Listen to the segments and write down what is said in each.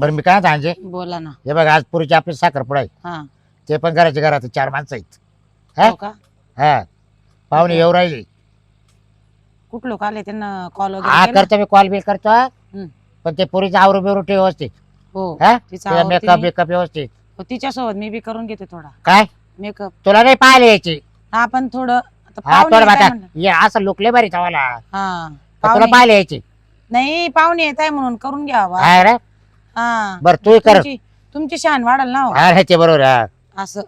बरं मी काय सांगे बोला ना. हे बघ आज पुरीची आपली साखरपुडा आहे. हा. ते पण घराच्या घरात चार माणसं आहेत. हा? हो का? हा. पाहुणे येऊ राहिले. कुठ लोक आले त्यांना कॉल हा वगैरे केला? करतो मी कॉल बिल करतो हम्म. पण ते पुरीचं आवरू बिरू ठेव व्यवस्थित. हो हा? तिचा मेकअप बिकअप व्यवस्थित. हो, तिच्यासोबत मी बी करून घेते थोडा. काय? मेकअप तुला नाही पाहिले यायची. हा पण थोडं आता हा पाहुणे थोडं येत आहे बघा. म्हणलं. ये असं लुकले बरी तवाला. हा तुला पाहुणे. पाहिले यायची. नाही पाहुणे येत आहे म्हणून करून घ्यावा हा रे. हा. बर तू कर. तुमची तुमची शान वाढल ना हो. हा ते बरोबर हा. असं.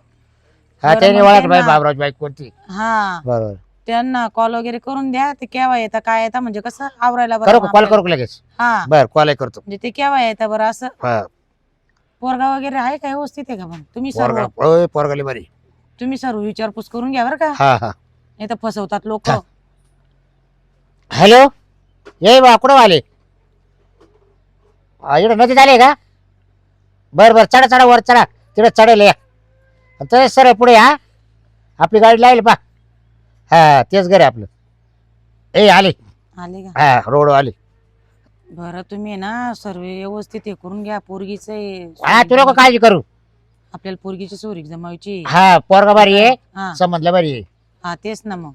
हा बरं, त्याने मग ओळख ते बाई ना. बाबराज बाई कोणती. हा. बरोबर. त्यांना कॉल वगैरे करून द्या ते केव्हा येतं काय येतं म्हणजे कसं आवरायला बरं करू मग कॉल आपल्याला. करू का लगेच? हा. बर कॉल करतो. म्हणजे ते केव्हा येतं बरं असं? हा. पोरगा वगैरे आहे काय व्यवस्थित आहे का पण तुम्ही सर्व पोरगा ओय पोरगाली बरी तुम्ही सर्व विचारपूस करून घ्या बरं का. हा हा. नाही तर फसवतात लोक. हा. हॅलो ये बा कुठं आले? इकडं नदी झाली का? बर बर चढा चढा वर चढा. तिकडे चढेल या. तर सर पुढे हा आपली गाडी लागेल पा हा तेच घर आहे आपलं. ए आले. आले का? हा रोड आले बरं तुम्ही ना सर्व व्यवस्थित हे करून घ्या. पोरगीच हा तू नको काळजी करू. आपल्याला पोरगीची चोरी जमायची. हा पोरगा बारी आहे. हा. समजलं बरी आहे. हा तेच ना मग.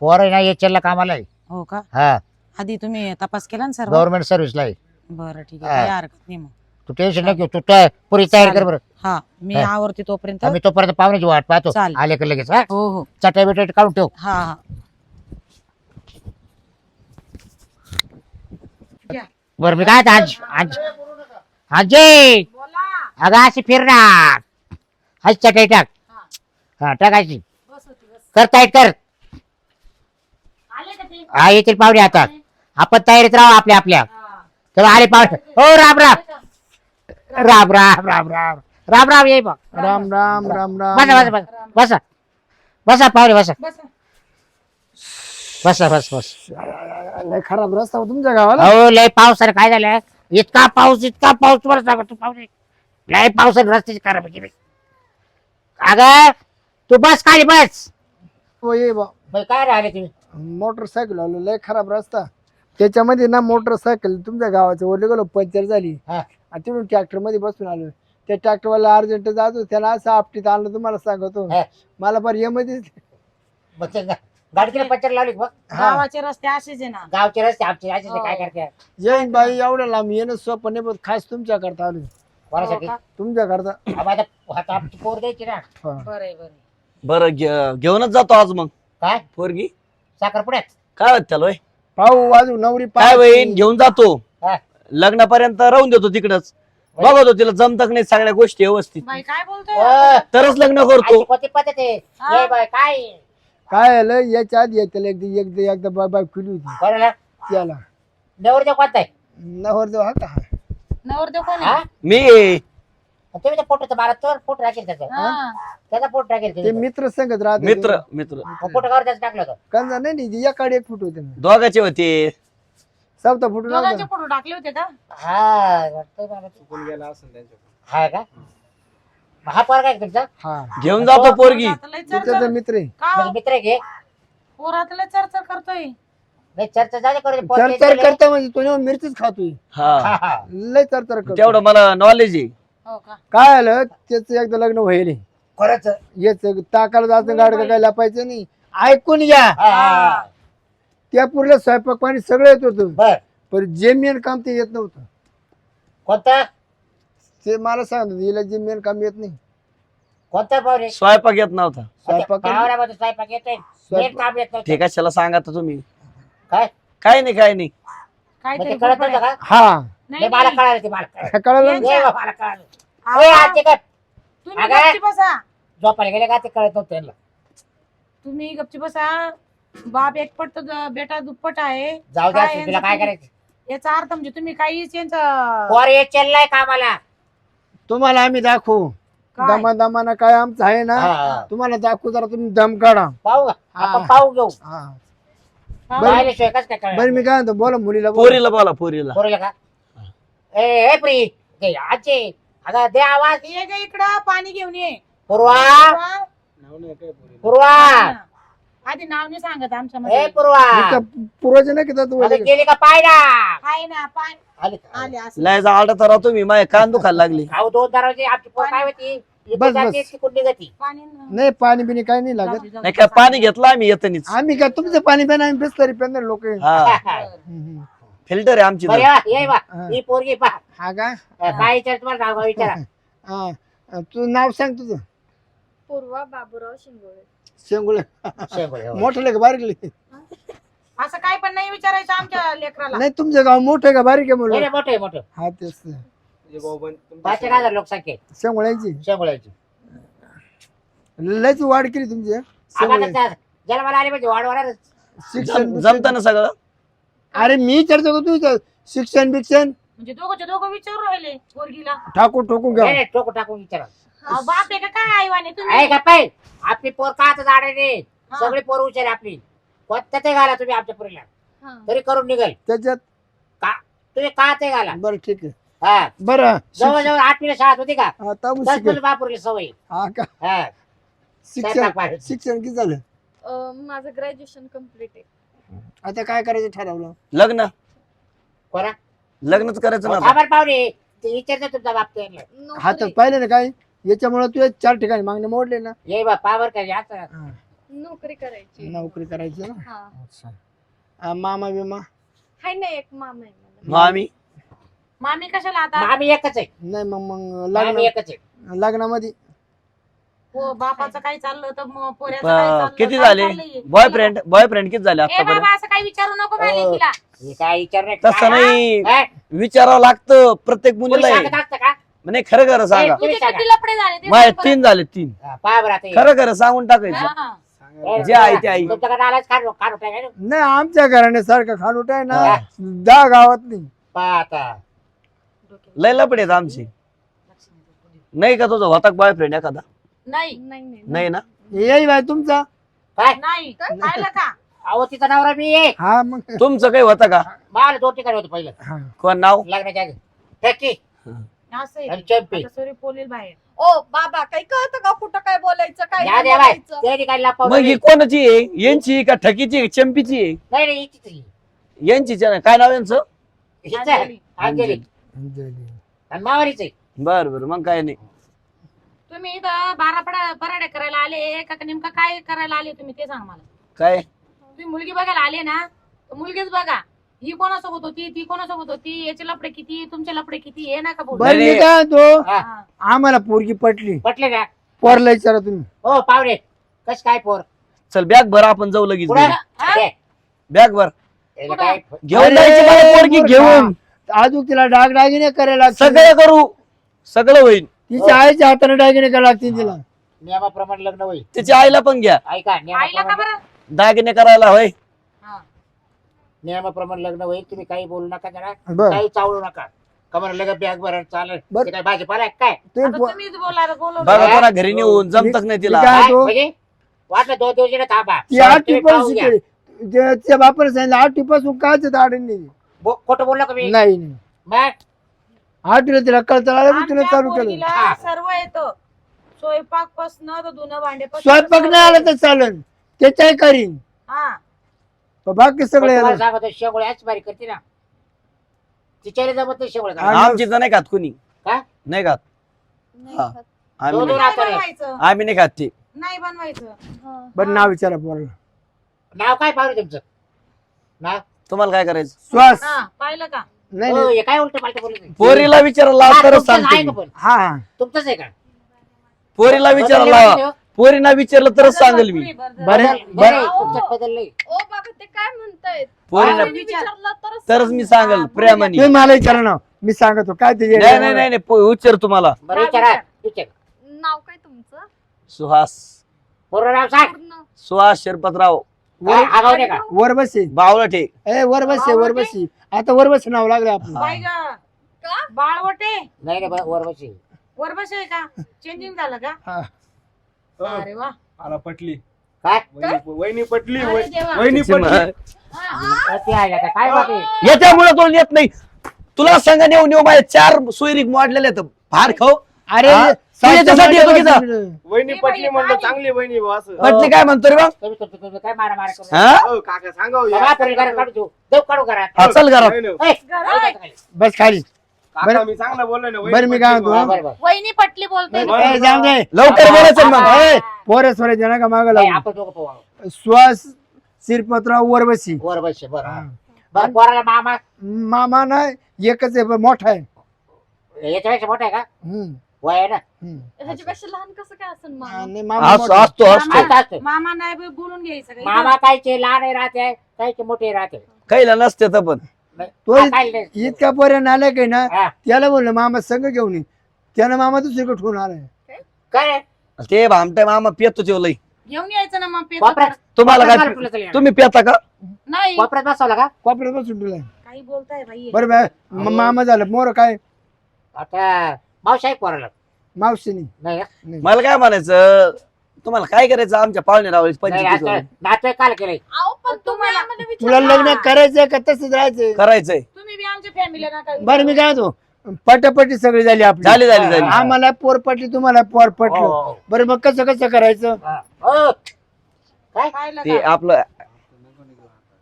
पोर आहे ना ये चल्ला कामाला आहे. हो का? हा. आधी तुम्ही तपास केला ना सर्व? गव्हर्नमेंट सर्व्हिसला आहे. बरं ठीक हा. आहे काही हरकत नाही मग. तू टेन्शन नको घेऊ. तू तया- पुरी तयारी कर बरं. हा मी हा. आवरते तोपर्यंत. आम्ही तोपर्यंत पाहुण्याची वाट पाहतो. चालेल. आले का लगेच हा? हो हो. चटई बिटई काढून ठेव. हा हा. बरं मी काय आता आज आज आजी! अगं अशी फिरणार. हाच चटई टाक. हा टाकायची कर टाईट कर. हा येतील पाहुणे आता. आपण तयारीत राहू आपल्या आपल्या. तेव्हा आले पाहुणे हो राम राम. राम राम राम राम. राम राम ये बा राम राम राम राम बसा बसा बसा. बसा. बसा पाहुणे बसा. बसा. बस बस लय खराब रस्ता होता तुमच्या गावाला. अहो लय पाऊस अरे काय झालं? इतका पाऊस इतका पाऊस. तुम्हाला सांगतो पाहुणे. लय पाऊस आणि रस्त्याची खराब केली अगं तू बस खाली बस. हो ये बा. काय राहिले तुम्ही? मोटरसायकल आलो लय खराब रस्ता. त्याच्यामध्ये ना मोटरसायकल तुमच्या गावाचं ओरले गेलो पंक्चर झाली. हा. आणि तिथून ट्रॅक्टरमध्ये बसून आलो. त्या ट्रॅक्टरवाला अर्जंट जातो त्याला असं आपटीत आणलं तुम्हाला सांगतो हा. मला पर ये मध्ये मग ते गा- पंचर लावली गावाचे रस्ते असेच आहे ना. गावचे रस्ते आमचे असे ते काय हो. करते? येईन बाई एवढं लांब येणं सोपं नाही पण खास तुमच्या करता आलो. कोणासाठी? हो का? तुमच्या करता आम्ही आता आता आमची पोर द्यायची ना. हा. बरं आहे, बरं आहे. बरं घे- घेऊनच जातो आज मग. काय? पोरगी. साखरपुड्यात? काय होत त्याला होय? पाहू वाजू नवरी काय. होईन घेऊन जातो. हा. लग्नापर्यंत राहून देतो तिकडच. बघतो तिला जमतक नाही सगळ्या गोष्टी व्यवस्थित. बाई काय बोलतोय? अ, तरच लग्न करतो. अशी कोणती पद्धत आहे. ये बाय काय? काय आलं याच्या आधी त्याला एकदा एकदा एकदा बाय बाय खुली होती. त्याला. नवरदेव कोणता आहे? नवर देव हा का? नवरदेव कोण हा? मी. तुम्ही फोटो मला तर फोटो टाकेल त्याचा हा. त्याचा फोटो ते तुम्ही. मित्र संगत राहत. मित्र मित्र. फोटो कावर त्याचा टाकलं होतं. कंजा नाही नाही एकाडे एक फुट होते दोघाचे होते. फुटून दोघांचे फोटो टाकले होते का? हा वाटतंय मला ते. हा का मग हा पोरगा आहे का तुमचा? हा. घेऊन जातो पोरगी. लय तो चरचर- त्याचा मित्र आहे. का? म्हणजे मित्र आहे की? पोरात लय चरचर करतोय. नाही चर्चा झाली करू दे, पोर चर द्यायचं चर लय. करता म्हणजे तो मिरचीच खातोय. हा. हा, हा. लय चर चर करतो तेवढं मला नॉलेज आहे. हो का? काय आलं? त्याच एकदा लग्न व्हायले. खरंच याच टाकायला जायचं गाड काय लपायचं नाही. ऐकून घ्या. हा, हा. त्या पुरलं स्वयंपाक पाणी सगळं येत होतं. बर. पण जे मेन काम ते येत नव्हतं. कोणता? ते मला सांगत हिला जे मेन काम येत नाही. कोणता पाहुणे? स्वयंपाक येत नव्हता. स्वयंपाक येतोय. काम येत नव्हतं. सांगा आता तुम्ही? काय? काय नाही काय नाही. काहीतरी म्हणजे कळत गडबड नव्हतं आहे. का? हा. नाही, नाही, मला नाही. कळालं ते मला कळालं. कळलं? ना? ये बा, मला कळालं. ए, आजचे काय तुम्ही अगं. गपची बसा झोपायला गेले का ते कळत नव्हतं त्यांना तुम्ही गपची बसा बाप एकपट तर बेटा दुप्पट आहे जाऊ द्या काय तुला काय यांचं करायचं याचा अर्थ म्हणजे तुम्ही काहीच यांचा पोर ये चललाय कामाला तुम्हाला आम्ही दाखवू काय? दमा दमाना काय आमचं आहे ना हा. तुम्हाला दाखवू जरा तुम्ही दम काढा पाहू का? हा. आपण पाहू घेऊ हा हा. पाहिल्याशिवाय कसं काय कळणार? बरं मी काय म्हणतो बोला मुलीला बोला. पोरीला बोला पोरीला पोरीला का ए ए प्री ते आजचे अगं दे आवाज. ये ग इकडं पाणी घेऊन ये. पूर्वा. पूर्वा. आधी नाव नाही सांगत आमच्या ए मध्ये पूर्वा पूर्वज नाही का तू अगं गेली का पाय ना आहे ना पाय. आली का? आले असं. लायचा आलटा तर राहतो मी कान दुखायला लागली. अहो दोन दरवाजे आमची पोर काय होती? बस, जाते, बस. तिकडून निघती. पाणी न- नाही पाणी बिणी काही नाही लागत. दे, जाऊ नाही. काय पाणी घेतलं आम्ही येतनीच. आम्ही काय तुमचं पाणी पिणार आम्ही बिस्लरी पिणार लोक हा. बरं. फिल्टर आहे आमची बरं तर. या, ये बा हा. ही पोरगी पा हा का? काय विचार तुम्हाला नाव विचारा. हा. तू नाव सांग तुझं. पूर्वा बाबूराव शिंगोळे. शेंगुळे. शेंगोळे, हो. मोठं लेख बारीक लेख. असं काय पण नाही विचारायचं आमच्या लेकराला. नाही तुमचं गाव मोठं आहे का बारीक आहे नाही, म्हणलं नाही, मोठं आहे मोठं. हा तेच पाचशे हजार लोकसंख्या आहे. शेंगुळ्याची? शेंगोळ्याची. लयच वाढ केली तुमची हं? आम्हाला शेंगुळे. त्या- ज्याला मला आले म्हणजे वाढवणारच शिक्षण जम- जमतं ना सगळं? अरे मी चर्चा करतो तुझं शिक्षण बिक्षण. म्हणजे दोघंचे दोघं विचारू राहिले पोरगीला. ठाकून ठोकून नाही, घ्या. नाही, टोकू टाकून विचारा. अहो, बाप आहे का? काय आईवाने आहे तुम्ही? का पाय? आपली पोर का आता झाडे हा. सगळी पोर आहे आपली. कोणत्या ते घाला तुम्ही आमच्या पोरीला. हा. तरी करून निघेल. त्याच्यात? तुम्ही का ते घाला. बरं ठीक आहे. हा. बरं जवळजवळ आठवीला शाळेत होती का? आता मग दस शिकेल. मुलं बापुरली सवय. हा का? हा. शिक्षण स्वयंपाक पाणी. शिक्षण किती झालं? अं, माझं ग्रॅज्युएशन कंप्लीट आहे. आता काय करायचं ठरवलं? लग्न. लग्नच करायचं ना आता. सामान पाहुणे ते विचारतो तुमचा बाप त्यांना हा तर पाहिलं ना काय? याच्यामुळे तू चार ठिकाणी मागणे मोडले ना. ये बा पावर काय असं हा, नोकरी करायची. नोकरी करायची ना? हा. मामा बिमा? हाय ना एक मामा आहे मला. मग आम्ही मामी कशाला आता? आम्ही एकच आहे. नाही मग मग आम्ही लग्न एकच आहे. लग्नामध्ये हो बापाचं काय चाललं तर मग पोऱ्याचं काय प- चाललं, किती काय झाले चाललंय? बॉयफ्रेंड बॉयफ्रेंड किती झाले ए आतापर्यंत बाबा असं काही विचारू नको माझ्या हो. लेकीला हे काय विचार नाही तसं काय? नाही हा? विचारावं लागतं प्रत्येक कोणी मुलीला सांगत असतं का म्हणजे खरं खरं सांगा तुझे सांगा. किती लफडे झाले ते माझे सांग तीन झाले तीन हा, पहा बरं आता हे. खरं खरं सांगून टाकायचं. हा. जे आहे ते आहे. तुमच्याकडे आलाच खारू खारू टाकाय नाही आमच्या घराने सारखं खानूट आहे ना हा. दहा गावात नाही पहा आता लय लपडे आहेत आमचे नाही का तुझा होता बॉयफ्रेंड एखादा नाही. नाही नाही नाही. ना? येई बाय तुमचा? काय? नाही. पाहिलं का? अहो तिचा नवरा मी आहे. हा मग. तुमचं काही होतं का? मला दोन ठिकाणी होतं पहिलं. हा. कोण नाव? लग्नाच्या आधी. टक्की. असं आहे. आणि ते. चंपी. आता सॉरी पोलीस बाहेर. ओ बाबा काही कळतं का कुठं काय बोलायचं काय या नाही द्या बाय बोलायचं? ते ठिकाणी लपवलं मग ही नाही कोणाची आहे? यांची का ठकीची आहे चंपीची आहे? नाही हिचीच आहे. यांचीच आहे ना? काय नाव यांचं? हिचं आहे. अंजली. अंजली. आणि मावारीच आहे. बर बर मग काय नाही. तुम्ही इथं बारा पडा पराडे करायला आले का नेमकं काय करायला आले तुम्ही ते सांग मला. काय? तुम्ही मुलगी बघायला आले ना तर मुलगीच बघा. ही कोणासोबत होती ती कोणासोबत होती याचे लपडे किती तुमचे लपडे किती हे नका बोलू. बरं नाही, मी काय तो हा. हा. आम्हाला पोरगी पटली. पटले ना पोरला विचारा तुम्ही. हो पाहुणे कस काय पोर? चल बॅग भर आपण जाऊ लगेच हा? बॅग भर. याला काय घेऊन जायची मला पोरगी. घेऊन. अजून तिला डाग डागिने करायला लागतील. सगळं करू. सगळं होईल. तिच्या आईच्या हाताने डागिने करायला लागतील तिला? नियमाप्रमाणे लग्न होईल. तिच्या आईला पण घ्या. ऐका आईला का नियमाप्रमाणे बरं? दागिने करायला होय. हा. नियमाप्रमाणे लग्न होईल. तुम्ही काही बोलू नका जरा. बर. काही चावळू नका. कमर लगेच बॅग भर चालेल. बर. ते काय भाजीपाला आहे काय? तुम्ही आता पो- तुम्हीच बोला बोलवलं. बघा? कोणा घरी नेऊन जमतच नाही तिला. काय- काय? तो? म्हणजे वाटलं दोन दिवस इकडे थांबा. ती तुम्ही घ्या. जे- तिच्या बापाने सांगितलं आठवी पासून काच दाढी नाही बो- खोटं बोललो का मी? नाही नाही. मग? आठवीला तिला कळता आलं आमच्या चालू केलं. हा. सर्व येतं. स्वयंपाक पासन तर धुणं भांडे स्वयंपाक नाही आला तर चालन. त्याच्याही करीन. हा. पण बाकी सगळे तुम्हाला येणार. सांगतो शेवळे याच बारी करते ना. तिच्याला जमत नाही शेवळे हा. आमची तर नाही खात कुणी. काय? नाही खात. नाही हा. खात. आम्ही दोन नाही- बनवायचं. आम्ही खात ते. नाही बनवायचं. हा. बरं नाव विचारा पोराला. नाव काय पाहुणे तुमचं? नाव? तुम्हाला काय करायचं? श्वास. हा पाहिलं का? नाही हो, नाही. हे काय उलट पालट बोलत पोरीला विचारायला लावा तरच सांगतो आहे का मी. पण? हा. हा तुमचंच आहे का? पोरीला विचारायला लावा. पोरीना विचारलं तरच सांगेल मी. बरं बरं. बरं तुमच्यात बदललंय ओ बाबा ते काय म्हणतायत? पोरीला तुम्ही विचारलं तरच तरच मी. सांगेल. प्रेमाने. तुम्ही मला विचारा ना. मी सांगतो. काय ते नाही नाही नाही नाही, पो- विचार तुम्हाला. बरं विचारा विचार? नाव काय तुमचं? सुहास. पूर्ण नाव सांग. पूर्ण. सुहास शिरपतराव. काय आगाऊ नाही का? वर बसे. बावळटे ए वर बसे वर बसे. आता वर बसे नाव लागले आपलं. बाई ग का? बाळवटे? नाही नाही बरं, वर बशी वरबस आहे का? चेंजिंग झालं का? हा. अरे वा. मला पटली. काय? वहिनी वहिनी पटली अरे वहि- देवा. वहिनी पटली. हा. ते आहे का काय बाकी? याच्यामुळे तो येत नाही. तुला सांगा नेऊ नेऊ माझे चार सोयरीक मोडलेले आहेत. फार खाऊ. अरे हा? तू याच्यासाठी येतो की जा? वहिनी पटली म्हणलं. चांगली वहिनी बुवा असं म्हटली काय म्हणतो रे बा तुम्ही तुमचं- तुमचं काय मारा मारा करू हा हो, काका सांगा हो, घरात या. काढू देऊ देऊ काढू घरात हा, चल घरात नाही, नाही. ए, जाऊ दे खाली. बस खाली काका मी चांगलं बोललो ना बरं, मी काय पटली म्हणतो, हा. बरं, बरं. वहिनी पटली बोलते बरं. ए, जाऊ दे लवकर बोलायचं मग ए, पोरं ना का मागं नाही, लागू आपण दोघं पोहू. श्वास शिरपत्राव वर बसी वर बसशे बरं हा. बरं पोराला मामा मामा नाही एकच आहे पण मोठा आहे याच्यापेक्षा मोठा आहे का हम्म, वय ना. ह्याच्यापेक्षा लहान कसं काय असेल मामा? आणि मामा असतो मोठा. असतो असतो असं असतं. मामा नाही बी बोलून घ्यायचं काही. मामा कायचे लहान राहते कायचे मोठे राहते. काहीला नसते तर पण. तो हा, काय नाही. इतका पर्यंत आलाय काही ना हा, त्याला बोललं मामा संघ घेऊन ये. त्यानं मामा दुसरीकडे ठेवून आलाय. काय? ते भामटे मामा पितो ते लई. घेऊन यायचं ना मग पेपर कोपऱ्यात तुम्हाला काय. तुम्ही पिता का? नाही. कोपऱ्यात बसवला का? कोपऱ्यात बसून ठेवलाय. काही बोलताय बाई. बरं म- मामा झालं मोर काय? आता मावशी आहे पोराला. मावशीनी. नाही? मला काय म्हणायचं? तुम्हाला काय करायचं? आमच्या पाहुणे रावळी नाही, पंचवीस आता नातू काल केलंय. अहो पण तुम्ही तुम्हाला- आम्हाला तुला. लग्न करायचंय का? तसंच राहायचंय. करायचंय. तुम्ही बी आमच्या फॅमिलीला नका बरं मी काय म्हणतो? पटापटी सगळी झाली आपली. झाली झाली झाली. आम्हाला पोर पटली तुम्हाला पोर पटलं. हो. बरं मग कसं कसं करायचं? हा. हो. काय? ते का? आपलं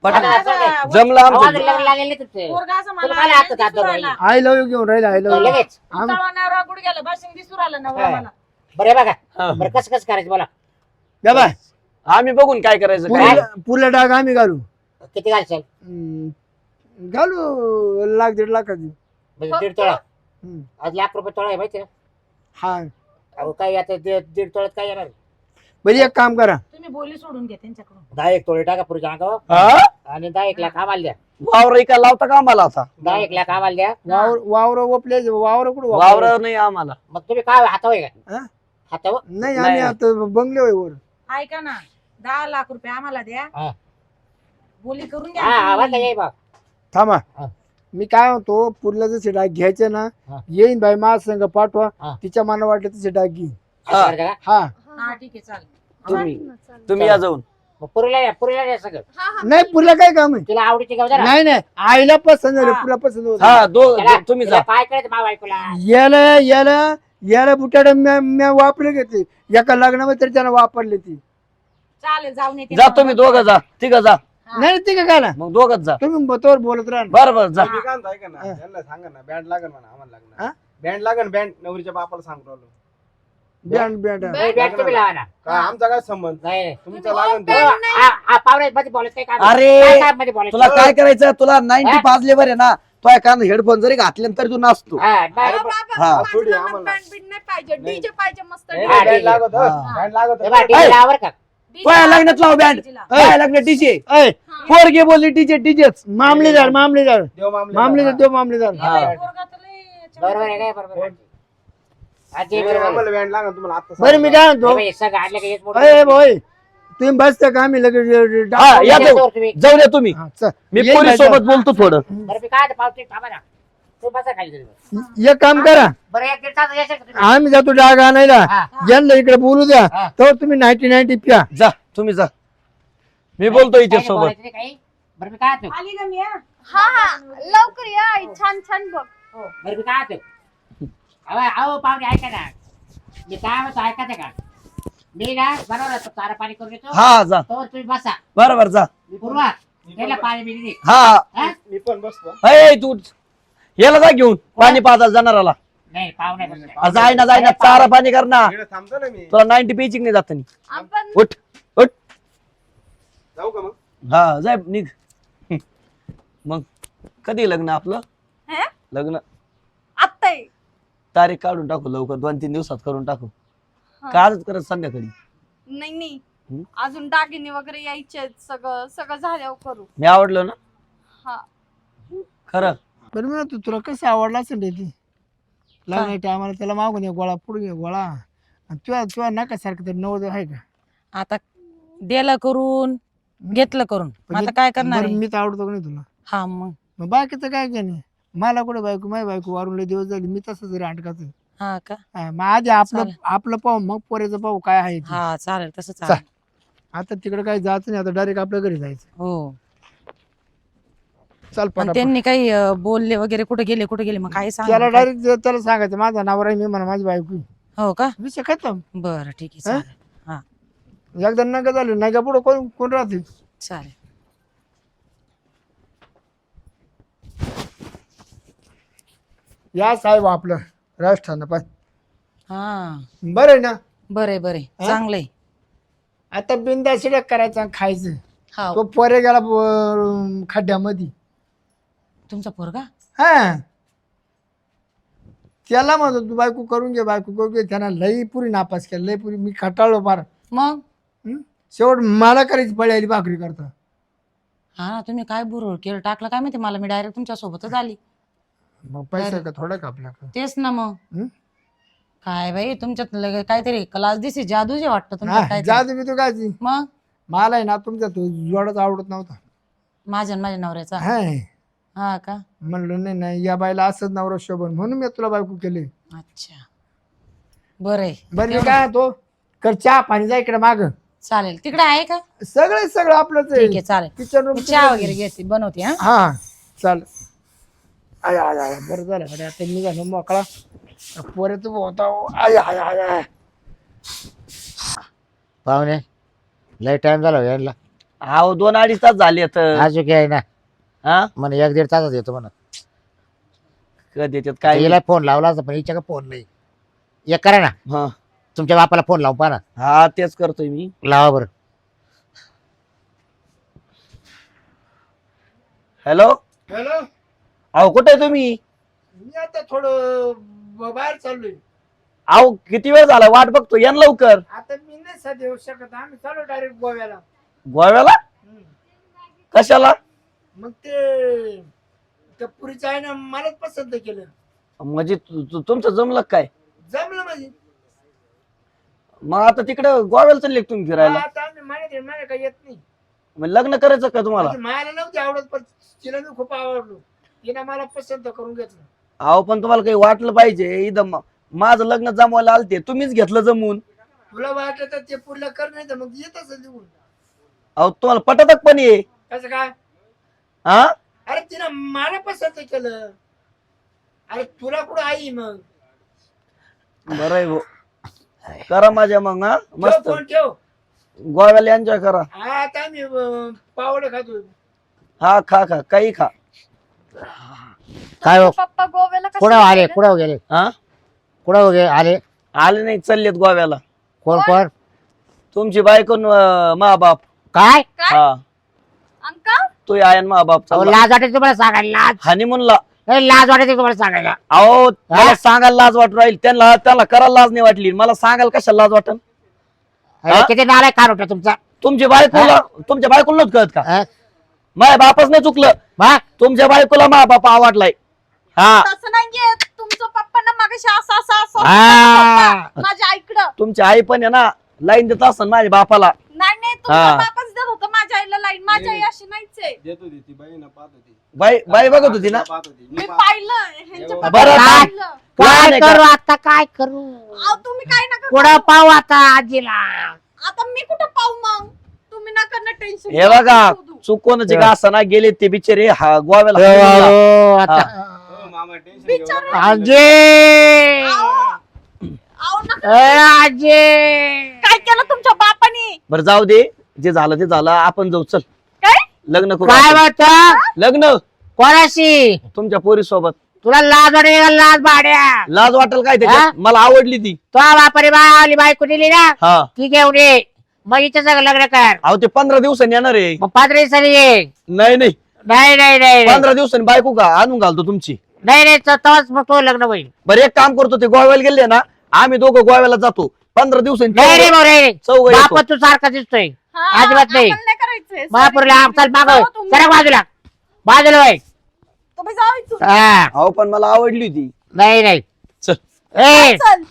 पट आता आता असं जमलं आवाज आमचं लग्न लागेल नाही तुमचं पोरगा असं मला तुला काय दिसू राहिला. आय लव्ह यू घेऊन राहिला आय लव्ह यू. लगेच. उतावळा नवरा गुडघ्याला भाषण दिसू राहिला नवरा हा. मला. बरं हे बघा. हा. बरं कसं कसं करायचं बोला. बाबा आम्ही बघून काय करायचं काय? पुरीला पुरीला डाग आम्ही घालू. किती घालशाल? हम्म, घालू लाख दीड लाखाची. म्हणजे दीड तोळा. हम्म. आज लाख रुपये तोळा आहे माहिती ना? हा. अहो काय आता दीड दीड तोळ्यात काय येणार? बरं एक काम करा तुम्ही बोली सोडून घ्या त्यांच्याकडून दहा एक तोळे टाका अंगावर हा? आणि दहा एक लाख आम्हाला द्या वावर इका लावता का आम्हाला आता दहा एक लाख आम्हाला द्या वावर वावर ओपले वावर कुठं वावर नाही आम्हाला मग तुम्ही काय हातावर आहे का हा? हातावर नाही आम्ही नाही. आता बंगले होय वर ऐका ना दहा लाख रुपये आम्हाला द्या हा. बोली करून हा बघ थांबा हा. मी काय म्हणतो पुरीला जसे डाग घ्यायचे ना हा. येईन बाई माझ संग पाठवा हा. तिच्या मना वाटलं तसे डाग घेईन असं हा. करता का? हा हा ठीक आहे चालेल. तुम्ही या जाऊन. मग पुरीला या पुरीला या सगळं. हा, हा, नाही पुरीला काय काम आहे? तिला आवडीची घेऊ जरा. नाही नाही. आईला पसंत झालं हा. पुरीला पसंत होत हा दो त्याला- दो- तुम्ही तिला जा काय करायचं मा बायकोला याला याला याला बुटाड म्या वापरले घेतले. एका लग्नामध्ये तरी त्यानं वापरले ती. चालेल जाऊन येते जा तुम्ही दोघं जा. तिघ जा. हा. नाही ते काय ना मग दोघच जा. तुम्ही तोवर बोलत राहा बरं बरं जा. ना. हा. यांना सांगा ना बँड लागन म्हणा आम्हाला हा? लागणार बँड लागन बँड नवरीच्या बापाला सांगतो. बँड बँड नाही, बॅट तुम्ही लावा ना. काय आमचा काय संबंध? नाही नाही. तुमचा लागन ते. हा पावरे मध्ये बोलायचं काय काम अरे, काय काममध्ये बोलायचं? तुला काय करायचं? तुला नाईन्टी? पाच लेवर आहे ना तो एका हेडफोन जरी घातले ना तरी तू नाचतो. हा, अहो, नाही, बाबा, हा. माझं थोडी लग्नात आम्हाला. band बिंड नाही पाहिजे. नाही. डीजे पाहिजे मस्त. नाही, हा, नाही, ठीक बँड आहे. लागत हा. बँड लागत. हे बघ, DJ ऐ. लावा बरं का तुझ्या लग्नात लाव बँड काय लग्न डीजे ऐ फोर गे बोलली डीजे डीजेच मामलेदार मामलेदार देव मामले मामलेदार तो मामलेदार हा. बरोबर आहे काय बरोबर आहे. बरोबर. आम्हाला तुम्हाला आता बरं मी काय म्हणतो हे बाई, सगळं आणलं का हेच मोठं. अरे भाई तुम्ही बसता का आम्ही लगेच हा या येतो जाऊ तुम्ही. द्या तुम्ही हा, चल. मी येईन पोलीस सोबत बोलतो थोडं बरं मी काय पावते थांबा ना तू बसा खाली तरी. चल. एक काम करा बरं एक दीड तास येशील का तुम्ही? आम्ही जातो डाग आणायला हा. यांना इकडे बोलू द्या हा. तर तुम्ही नाईन्टी नाईन्टी प्या जा तुम्ही जा मी बोलतो काही नाही सोबत बोलायचं नाही काही. बरं मी काय म्हणतो? आली का मी हा? लवकर या आई छान छान बघ बरं मी काय? अहो अहो, पाहुणे ऐका ना। मी काय म्हणतो ऐका ते का। मी ना बरोबर चारा पाणी करून येतो हा जा। तोवर तुम्ही बसा। बरोबर जा। पूर्वा त्याला पाणी बिणी दे। हा हा? मी पण बसतो. अय तू याला जा घेऊन पाणी पाजा जाणाराला. नाही पाहुणे. जाय ना जाय ना चारा पाणी कर ना. इकडे थांबतो ना मी. तुला नाईन्टी पेचिंग नाही जात नाही आपण उठ उठ. जाऊ का मग? हा जाय निघ. मग कधी लग्न आपलं? हे? लग्न. तारीख काढून टाकू लवकर दोन तीन दिवसात करून टाकू. हा. कालच करत संध्याकाळी. नाही नाही? अजून दागिने वगैरे यायचे सगळं सगळं झाल्यावर करू. मी आवडलो ना? हा. खरं? बरं मी म्हणतो तुला कसं आवडला असेल रे ती? लग्न टायमाला त्याला मागून ये गोळा पुढे ये गोळा. आणि तुझ्या तुझ्या नका सारखं तरी नवद आहे का? आता दिलं करून घेतलं करून. मग आता काय करणार बरं, आहे? मी तर आवडतो का नाही तुला? हा मग. मग बाकीचं काय काय नाही मला कुठे बायको माझी बायको वारून लय दिवस झाली मी तसंच जरी अटकाच हा का? मग आधी आपलं चालेल. आपलं पाहू मग पोऱ्याचं पाहू काय आहे ते. हा चालेल तसं चालेल. आता तिकडे काय जायचं नाही आता डायरेक्ट आपल्या घरी जायचं. हो. चल पटापट. त्यांनी काही अं, बोलले वगैरे कुठे गेले कुठे गेले मग काय त्याला सांग डायरेक्ट त्याला सांगायचं माझा नवरा आहे मी म्हणा माझी बायको आहे. हो का? विषय खतम बरं ठीक आहे हा? चालेल. एकदा नका झालं नका पुढं कोण कोण राहते? चालेल. या साहेब आपलं राजस्थान पाय हा. बरं आहे ना? बरे बरे हा? चांगलंय आता बिंदा शिडक करायचं आणि खायचं. हा तो पोरे गेला ब- खड्ड्यामध्ये. तुमचा पोरगा? हा. त्याला म्हणतो तू बायको करून घे बायको करून घे. त्यांना लई पुरी नापास केला लई पुरी. मी खटाळलो फार. मग? हं? शेवट मला करायची पळी आली भाकरी करता. हा ना तुम्ही काय बुरळ केलं टाकलं काय माहिती? मला मी डायरेक्ट तुमच्या सोबतच आली. मग पैसा का थोडा का आपल्याकडं? तेच ना मग. हं? काय बाई तुमच्यात लगे काहीतरी क्लास दिसे जादू जे वाटतं तुमच्यात हा, काहीतरी. जादू तू काय मग? मला आहे ना तुमचा तो जोडच आवडत नव्हता. माझ्या आणि माझ्या नवऱ्याचा? हा. हा का? म्हणलं नाही नाही या बाईला असंच नवरा शोभन. म्हणून मी तुला बायको केली. अच्छा. बरं बरं मी काय तो कर चहा पाणी जा इकडे माग. चालेल. तिकडे आहे का? सगळं सगळं आपलंच ठीक आहे चालेल. किचन रूम चहा वगैरे घेते बनवते हा? हा चाल आय आय आय बरं झालं कडे आता मी झालो मोकळा. तू होता आय आय आय आय. पाहुणे लय टाइम झाला हो यायला. अहो दोन अडीच तास झाले तर अजून काय ना. हा? म्हणे एक दीड तासात येतो म्हणा. कधी येतात काय? हिला फोन लावला असता पण हिच्या का फोन नाही. एक करा ना. हा. तुमच्या बापाला फोन लावून पहा ना. हा तेच करतोय मी. लावा बरं. हॅलो हॅलो अहो कुठे आहे तुम्ही? मी आता थोडं ब- बाहेर चाललोय. अहो किती वेळ झाला? वाट बघतो या ना लवकर. आता मी नाही सध्या येऊ शकत. आम्ही चालू डायरेक्ट गोव्याला. गोव्याला? हम्म. कशाला? मग ते त्या पुरीचं आहे ना मलाच पसंत केलं. म्हणजे तु- तु- तुमचं जमलं काय? जमलं म्हणजे. मग आता तिकडे गोव्याला चालले का तुम्ही फिरायला? आता आम्ही काही येत नाही. मग लग्न करायचं का तुम्हाला? म्हणजे मला नव्हती आवडत पण तिला मी खूप आवडलो. तिने मला पसंत करून घेतलं. अहो पण तुम्हाला काही वाटलं पाहिजे? इथं म- माझं लग्न जमवायला आलते. तुम्हीच घेतलं जमवून. तुला वाटलं तर ते पुढलं कर नाही तर मग येत असेल निघून. अहो तुम्हाला पटतक पण ये कसं काय? हा? अरे तिनं मला पसंत केलं. अरे तुला कुठं आई मग? बरं आहे भाऊ. करा माझ्या मग हा? ठेव मस्त. फोन ठेव. गोव्याला एन्जॉय करा. आता आम्ही अं, पावडे खातो. हा खा खा. काही खा. काय हो? पप्पा गोव्याला कशाला कुठं आले? गेले? कुठं गेले? हा? कुठं गे आले? आले नाही चाललेत गोव्याला. कोण कोण? तुमची बायको मा बाप काय? काय? हा. अंका तू आहे मा बाप अहो, लाज वाटते तुम्हाला सांगायला लाज? हनीमूनला. ए, लाज वाटते तुम्हाला सांगायला. अहो मला सांगायला लाज वाटू राहील. त्यांना त्याला करायला लाज नाही वाटली. मला सांगायला कशाला लाज वाटन? अरे, हा? किती नालाय कार होता तुमचा. तुमच्या बायकोला तुमच्या बायकोला नव्हतं कळत का? हा? माझ्या बापच नाही चुकलं. बा तुमच्या बायकोला मा बाप आवडलाय. हा. तसं नाहीये. तुमचं पप्पांना मागाशी असं असं असं असं हा. पप्पा, माझ्या आईकडं. तुमची आई पण आहे ना लाईन देत असन माझ्या बापाला. नाही नाही हा. तुमचा बापच देत होतं माझ्या आईला लाईन माझी आई अशी नाहीच. आहे देत होती ती बाई ना पाहत होती बाई बाई बघत होती ना? पाहत होती मी पाहत- पाहिलं. ह्यांच्या बरं, पप्पाला काय? पाहिलं. काय लहान आहे का? करू आता काय करू? अहो, तुम्ही काय नका कुठं करू. पाहू आता आजीला? आता मी कुठं पाहू मग? तुम्ही नका ना टेन्शन हे बघा चुकवण्याचे का गेले ते बिचारे हा गोव्याला. अहो, आता. हो, मामा टेन्शन घेऊ बिचारे. नका. आजी! ए, आजी! काय केलं तुमच्या बापाने? बरं जाऊ दे. जे झालं ते झालं. आपण जाऊ चल. काय? लग्न करू काय आपण. म्हणतो लग्न? कोणाशी? तुमच्या पोरी सोबत तुला लाज वाटे लाज भाड्या? लाज वाटेल काय हा? त्याच्यात मला आवडली ती. तो बापारी बाली बायको दिली ना? हा. ती घेऊन ये. मग हिच्या सगळं लग्न कर अहो ते पंधरा दिवसांनी येणार आहे. मग पंधरा दिवसांनी ये. नाही नाही. नाही नाही नाही नाही. पंधरा दिवसांनी बायको का आणून घालतो तुमची? नाही नाही तर तेव्हाच मग तो लग्न होईल. बरं एक काम करतो ते गोव्याला गेले ना आम्ही दोघं गोव्याला जातो. पंधरा दिवसांनी नाही रे भाऊ चौघं बाप. तू सारखा दिसतोय. हा, अजिबात नाही. आम्हाला नाही करायचंय. महापुरला. चल तुम्ही. सरक बाजूला. बाजूला होय. तुम्ही जाऊ इथून. हा. अहो पण मला आवडली होती नाही नाही. चल. ए. चल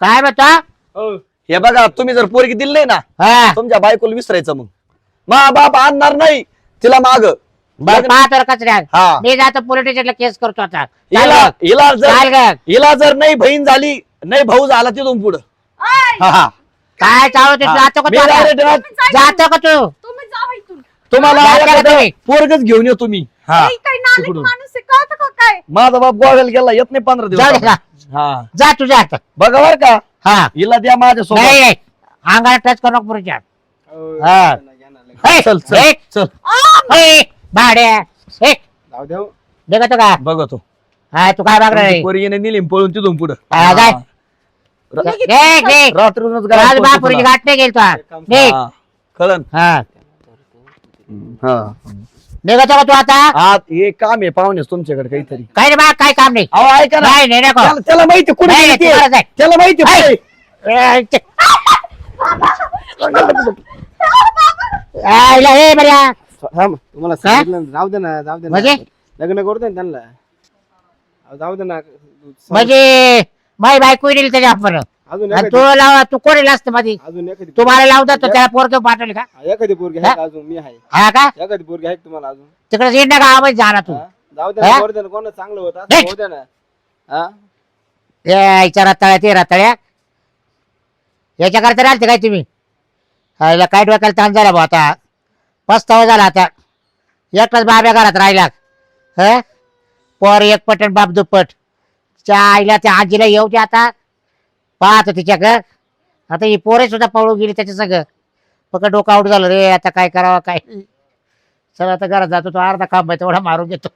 काय म्हणतो हो बघा तुम्ही जर पोरगी दिली नाही ना हा. तुमच्या बायकोला विसरायचं मग. मा बाप आणणार नाही तिला माग. बरं पाहतो कचऱ्या. हा. मी जातो पोलीस स्टेशनला केस करतो आता. चाल हिला गं. हिला चाल जर गं. हिला जर नाही बहीण झाली नाही भाऊ झाला तिथून पुढं. आय, हा, हा. काय चालू तू? हा. जातो का मी तू आता? direct ना जातो का तू? तुम्ही इथून. तुम्हाला जाता का एखादं तुम्ही? पोरगच घेऊन येतो मी हा. हे काही नालायक तिकडून. माणूस आहे कळतं का काय? माझा बाप गोव्याला गेला येत नाही पंधरा जाऊ दे दिवस? हा. जा तुझ्या आता. बघा बर का. हा. हिला द्या माझ्या सोबत. नाही नाही. अंगाला टच करू नको हा. हे, चल हे, भाड्या. हे, जाऊ द्या. निघतो का? बघतो. तू काय मागणार आहे? पोरीने नेली पळून तिथून पुढं. हा, जाय. आज. गाठ नाही गेली तू आज. निघ. हा. कळलं हा. हा. निघतो का तू आता आज हे काम आहे पाहुणेच तुमच्याकडे काहीतरी काय रे बा काय काम नाही अहो ऐका ना नाही नाही नको त्याला- त्याला माहिती कुणी नाही, केली ते. तुम्हाला जाय. त्याला माहिती हाय. कुणी. ए, ते- आईला हे बऱ्या थांब, तुम्हाला? सांगितलं ना, जाऊ दे ना जाऊ दे ना म्हणजे? लग्न करू दे ना त्यांना अहो, जाऊ दे ना म्हणजे माई बायको येईल त्याच्या आपण अजून आणि एखादी लावा तू कोणी लाजत मध्ये अजून एखादी तू मला लावता तो त्याला पोरग पाठवली का? हा, एखादी पोरगी आहे का अजून? मी आहे. हा का? एखादी पोरगी आहे का तुम्हाला अजून? तिकडे येईल ना गावामध्ये जाणार तू. हा? जाऊ दे? ना करू दे ना कोण चांगलं होतं असं. होऊ ना. हा? याच्या रताळ्या ते रताळ्या. याच्या करता राहते काय तुम्ही? हा, याला काय डोक्याला ताण झाला भाऊ आता? पस्तावा झाला आता. एकटाच बाब्या घरात राहिला. ह? पोर एक पट आणि बाप दुप्पट. त्या आईला त्या आजीला येऊ दे आता. पाहतो तिच्या घर आता ही पोरे सुद्धा पळून गेली त्याच्या सगळं फक्त डोकं आऊट झालं रे आता काय करावं काय? चला आता घरात जातो तो अर्धा काम आहे तेवढा मारून घेतो.